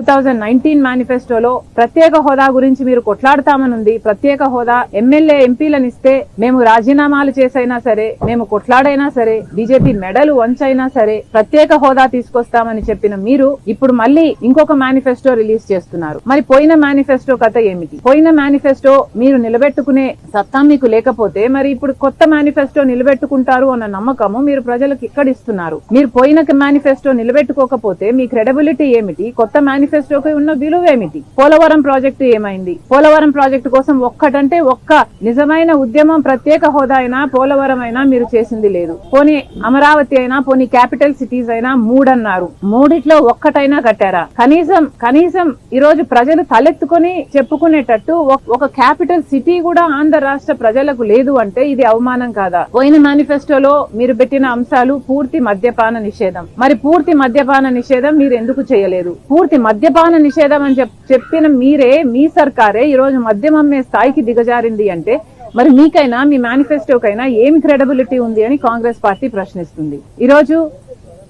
Two thousand nineteen మేనిఫెస్టోలో ప్రత్యేక హోదా గురించి మీరు కొట్లాడతామనుంది. ప్రత్యేక హోదా ఎమ్మెల్యే ఎంపీలనిస్తే మేము రాజీనామాలు చేసైనా సరే మేము కొట్లాడైనా సరే బీజేపీ మెడలు వంచైనా సరే ప్రత్యేక హోదా తీసుకొస్తామని చెప్పిన మీరు ఇప్పుడు మళ్ళీ ఇంకొక మేనిఫెస్టో రిలీజ్ చేస్తున్నారు. మరి పోయిన మేనిఫెస్టో కథ ఏమిటి? పోయిన మేనిఫెస్టో మీరు నిలబెట్టుకునే సత్తా మీకు లేకపోతే మరి ఇప్పుడు కొత్త మేనిఫెస్టో నిలబెట్టుకుంటారు అన్న నమ్మకము మీరు ప్రజలకు ఇక్కడ ఇస్తున్నారు మీరు పోయిన మేనిఫెస్టో నిలబెట్టుకోకపోతే మీ క్రెడిబిలిటీ ఏమిటి? కొత్త మేనిఫెస్టోకి ఉన్న విలువ ఏమిటి? పోలవరం ప్రాజెక్టు ఏమైంది? పోలవరం ప్రాజెక్టు కోసం ఒక్కటంటే ఒక్క నిజమైన ఉద్యమం ప్రత్యేక హోదా అయినా పోలవరం అయినా మీరు చేసింది లేదు. పోనీ అమరావతి అయినా పోనీ క్యాపిటల్ సిటీస్ అయినా మూడన్నారు. మూడిట్లో ఒక్కటైనా కట్టారా? కనీసం కనీసం ఈ రోజు ప్రజలు తలెత్తుకొని చెప్పుకునేటట్టు ఒక- క్యాపిటల్ సిటీ కూడా ఆంధ్ర రాష్ట్ర ప్రజలకు లేదు అంటే ఇది అవమానం కాదా? పోయిన మేనిఫెస్టోలో మీరు పెట్టిన అంశాలు పూర్తి మద్యపాన నిషేధం. మరి పూర్తి మద్యపాన నిషేధం మీరు ఎందుకు చేయలేదు? పూర్తి మద్యపాన నిషేధం అని చెప్- చెప్పిన మీరే మీ సర్కారే ఈరోజు మద్యం అమ్మే స్థాయికి దిగజారింది అంటే మరి మీకైనా మీ మేనిఫెస్టోకైనా ఏమి క్రెడిబిలిటీ ఉంది అని కాంగ్రెస్ పార్టీ ప్రశ్నిస్తుంది. ఈరోజు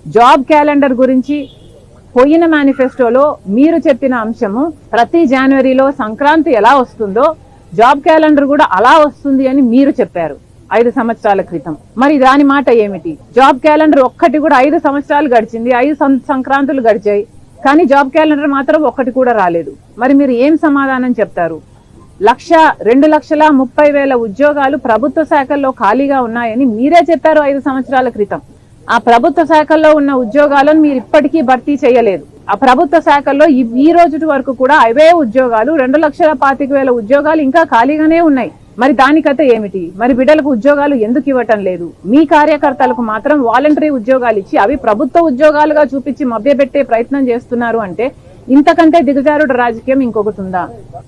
జాబ్ క్యాలెండర్ గురించి పోయిన మేనిఫెస్టోలో మీరు చెప్పిన అంశము ప్రతి జనవరిలో సంక్రాంతి ఎలా వస్తుందో జాబ్ క్యాలెండర్ కూడా అలా వస్తుంది అని మీరు చెప్పారు ఐదు సంవత్సరాల క్రితం. మరి దాని మాట ఏమిటి? జాబ్ క్యాలెండర్ ఒక్కటి కూడా ఐదు సంవత్సరాలు గడిచింది ఐదు సం- సంక్రాంతులు గడిచాయి. కానీ జాబ్ క్యాలెండర్ మాత్రం ఒక్కటి కూడా రాలేదు. మరి మీరు ఏం సమాధానం చెప్తారు? లక్ష రెండు లక్షల ముప్పై వేల ఉద్యోగాలు ప్రభుత్వ శాఖల్లో ఖాళీగా ఉన్నాయని మీరే చెప్పారు ఐదు సంవత్సరాల క్రితం. ఆ ప్రభుత్వ శాఖల్లో ఉన్న ఉద్యోగాలను మీరు ఇప్పటికీ భర్తీ చేయలేదు. ఆ ప్రభుత్వ శాఖల్లో ఈ ఈ రోజు వరకు కూడా అవే ఉద్యోగాలు రెండు లక్షల పాతిక వేల ఉద్యోగాలు ఇంకా ఖాళీగానే ఉన్నాయి. మరి దాని కథ ఏమిటి? మరి బిడ్డలకు ఉద్యోగాలు ఎందుకు ఇవ్వటం లేదు? మీ కార్యకర్తలకు మాత్రం వాలంటరీ ఉద్యోగాలు ఇచ్చి అవి ప్రభుత్వ ఉద్యోగాలుగా చూపించి మభ్యపెట్టే ప్రయత్నం చేస్తున్నారు అంటే ఇంతకంటే దిగజారుడు రాజకీయం ఇంకొకటి ఉందా?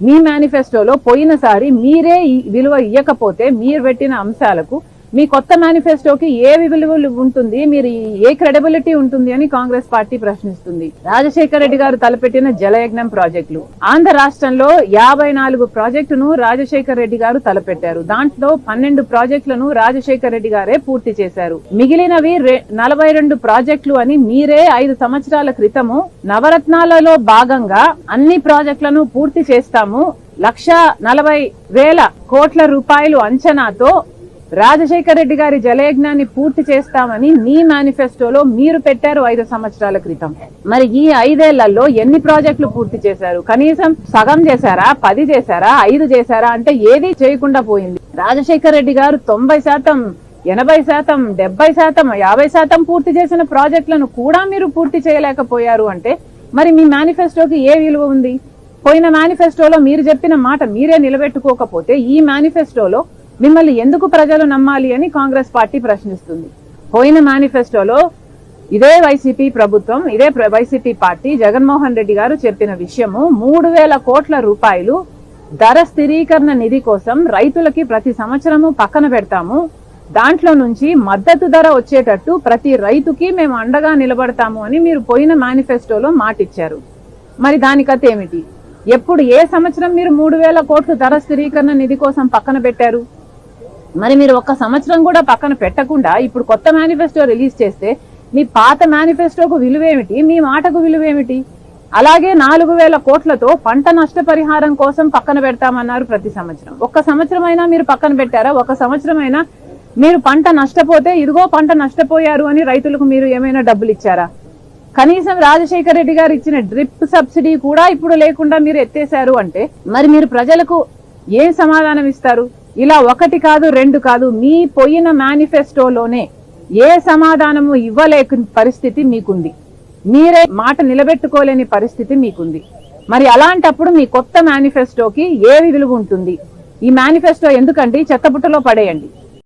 మీ మేనిఫెస్టోలో పోయినసారి మీరే విలువ ఇవ్వకపోతే మీరు పెట్టిన అంశాలకు మీ కొత్త మేనిఫెస్టోకి ఏ విలువ ఉంటుంది మీరు ఏ క్రెడిబిలిటీ ఉంటుంది అని కాంగ్రెస్ పార్టీ ప్రశ్నిస్తుంది. రాజశేఖర రెడ్డి గారు తలపెట్టిన జలయజ్ఞం ప్రాజెక్టులు. ఆంధ్ర రాష్ట్రంలో యాభై నాలుగు ప్రాజెక్టును రాజశేఖర రెడ్డి గారు తలపెట్టారు. దాంట్లో పన్నెండు ప్రాజెక్టులను రాజశేఖర రెడ్డి గారే పూర్తి చేశారు. మిగిలినవి నలభై రెండు ప్రాజెక్టులు అని మీరే ఐదు సంవత్సరాల క్రితము నవరత్నాలలో భాగంగా అన్ని ప్రాజెక్టులను పూర్తి చేస్తాము. లక్ష నలభై వేల కోట్ల రూపాయలు అంచనాతో రాజశేఖర రెడ్డి గారి జలయజ్ఞాన్ని పూర్తి చేస్తామని మీ మేనిఫెస్టోలో మీరు పెట్టారు ఐదు సంవత్సరాల క్రితం. మరి ఈ ఐదేళ్ళలో ఎన్ని ప్రాజెక్టులు పూర్తి చేశారు? కనీసం సగం చేశారా? పది చేశారా? ఐదు చేశారా? అంటే ఏది చేయకుండా పోయింది. రాజశేఖర రెడ్డి గారు తొంభై శాతం ఎనభై శాతం డెబ్బై శాతం యాభై శాతం పూర్తి చేసిన ప్రాజెక్టులను కూడా మీరు పూర్తి చేయలేకపోయారు అంటే మరి మీ మేనిఫెస్టోకి ఏ విలువ ఉంది? పోయిన మేనిఫెస్టోలో మీరు చెప్పిన మాట మీరే నిలబెట్టుకోకపోతే ఈ మేనిఫెస్టోలో మిమ్మల్ని ఎందుకు ప్రజలు నమ్మాలి అని కాంగ్రెస్ పార్టీ ప్రశ్నిస్తుంది. పోయిన మేనిఫెస్టోలో ఇదే వైసీపీ ప్రభుత్వం ఇదే వైసీపీ పార్టీ జగన్మోహన్ రెడ్డి గారు చెప్పిన విషయము మూడు వేల కోట్ల రూపాయలు ధర స్థిరీకరణ నిధి కోసం రైతులకి ప్రతి సంవత్సరము పక్కన పెడతాము. దాంట్లో నుంచి మద్దతు ధర వచ్చేటట్టు ప్రతి రైతుకి మేము అండగా నిలబడతాము అని మీరు పోయిన మేనిఫెస్టోలో మాటిచ్చారు. మరి దాని కథ ఏమిటి? ఎప్పుడు ఏ సంవత్సరం మీరు మూడు వేల కోట్లు ధర స్థిరీకరణ నిధి కోసం పక్కన పెట్టారు? మరి మీరు ఒక్క సంవత్సరం కూడా పక్కన పెట్టకుండా ఇప్పుడు కొత్త మేనిఫెస్టో రిలీజ్ చేస్తే మీ పాత మేనిఫెస్టోకు విలువేమిటి? మీ మాటకు విలువేమిటి? అలాగే నాలుగు వేల కోట్లతో పంట నష్టపరిహారం కోసం పక్కన పెడతామన్నారు ప్రతి సంవత్సరం. ఒక్క సంవత్సరం అయినా మీరు పక్కన పెట్టారా? ఒక సంవత్సరం అయినా మీరు పంట నష్టపోతే ఇదిగో పంట నష్టపోయారు అని రైతులకు మీరు ఏమైనా డబ్బులు ఇచ్చారా? కనీసం రాజశేఖర రెడ్డి గారు ఇచ్చిన డ్రిప్ సబ్సిడీ కూడా ఇప్పుడు లేకుండా మీరు ఎత్తేశారు అంటే మరి మీరు ప్రజలకు ఏం సమాధానం ఇస్తారు? ఇలా ఒకటి కాదు రెండు కాదు మీ పోయిన మేనిఫెస్టోలోనే ఏ సమాధానము ఇవ్వలేక పరిస్థితి మీకుంది. మీరే మాట నిలబెట్టుకోలేని పరిస్థితి మీకుంది. మరి అలాంటప్పుడు మీ కొత్త మేనిఫెస్టోకి ఏ విలువ ఉంటుంది? ఈ మేనిఫెస్టో ఎందుకండి? చెత్తబుట్టలో పడేయండి.